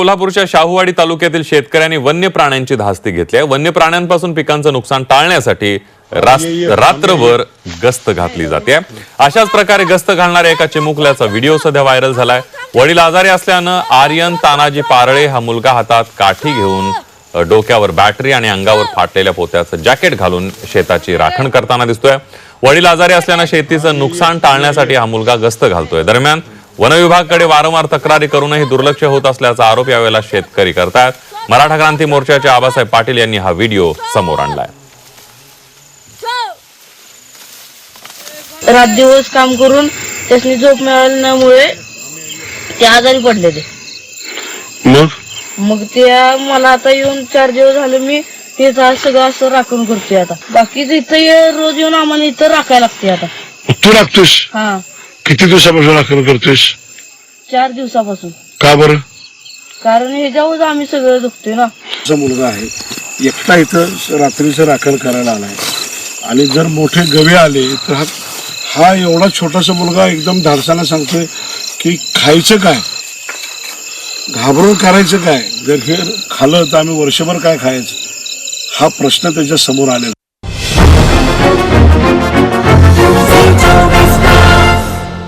कोल्हापूरच्या शाहूवाडी तालुक्यातील शेतकऱ्यांनी वन्य प्राण्यांची धास्ती घेतली आहे. वन्य प्राण्यांपासून पिकांचं नुकसान टाळण्यासाठी रात्रभर गस्त घातली जाते अशाच प्रकारे गस्त घालणाऱ्या एका चिमुकल्याचा व्हिडिओ सध्या व्हायरल झालाय. वडील आजारी असल्यानं आर्यन तानाजी पारळे हा मुलगा हातात काठी घेऊन डोक्यावर बॅटरी आणि अंगावर फाटलेल्या पोत्याचं जॅकेट घालून शेताची राखण करताना दिसतोय. वडील आजारी असल्यानं शेतीचं नुकसान टाळण्यासाठी हा मुलगा गस्त घालतोय. दरम्यान वनविभागाकडे वारंवार तक्रारी करूनही दुर्लक्ष होत असल्याचा आरोप यावेळेला शेतकरी करतायत. मराठा क्रांती मोर्चाचे आबासाहेब पाटील यांनी हा व्हिडिओ समोर आणलाय. रात दिवस काम करून त्यासनी झोप मिळाल्यामुळे ते आजारी पडलेले मग? मग ते मला आता येऊन चार दिवस झाले मी तेच आज सगळं असं राखून करतोय आता. बाकीच इथं ये- रोज येऊन आम्हाला इथं राखायला लागते आता. तू लागतोस हा. किती दिवसापासून राखण करतोस चार दिवसापासून. का बरं? कारण ह्याच्यावर आम्ही सगळं दुखतोय ना. चा मुलगा आहे. एकटा इथं रात्रीचं राखण करायला आलाय. आणि जर मोठे गवे आले तर हा हा एवढा छोटासा मुलगा एकदम धाडसानं सांगतोय की खायचं काय? घाबरून करायचं काय? जर हे खाल्लं तर आम्ही वर्षभर काय खायचं? हा प्रश्न त्याच्यासमोर आलेला